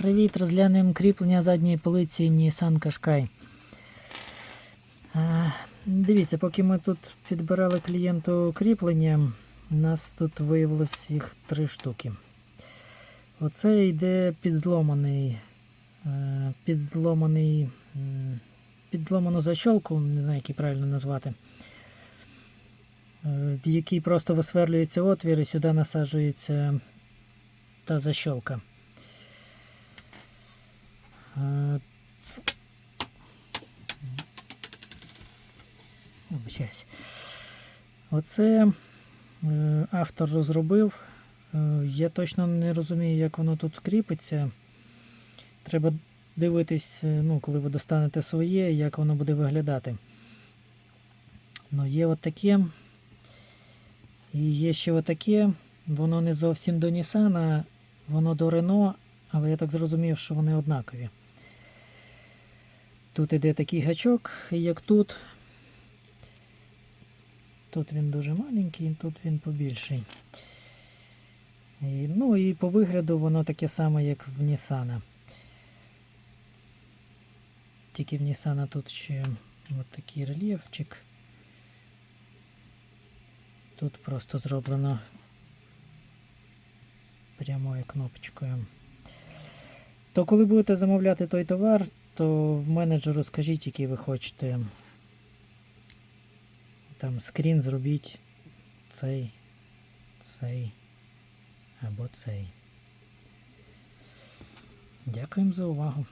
Привіт, розглянемо кріплення задньої полиці Nissan Qashqai. Дивіться, поки ми тут підбирали клієнту кріплення, у нас тут виявилось їх три штуки. Оце йде підзломаний, е, підзломаний, підзломану защолку, не знаю, як правильно назвати, е, в якій просто висверлюється отвір і сюди насаджується та защолка. Е. Оце е, автор розробив. Е, Я точно не розумію, як воно тут кріпиться. Треба дивитись, е, ну, коли ви достанете своє, як воно буде виглядати. Ну, є отаке. І є ще отаке. Воно не зовсім до Nissan, воно до Renault, але я так зрозумів, що вони однакові. Тут іде такий гачок, як тут. Тут він дуже маленький, тут він побільший. І, ну і по вигляду воно таке саме, як в Nissan. Тільки в Nissan тут ще от такий рельєфчик. Тут просто зроблено прямою кнопочкою. То коли будете замовляти той товар, то в менеджеру скажіть, який ви хочете. Там скрін зробіть цей, цей або цей. Дякуємо за увагу.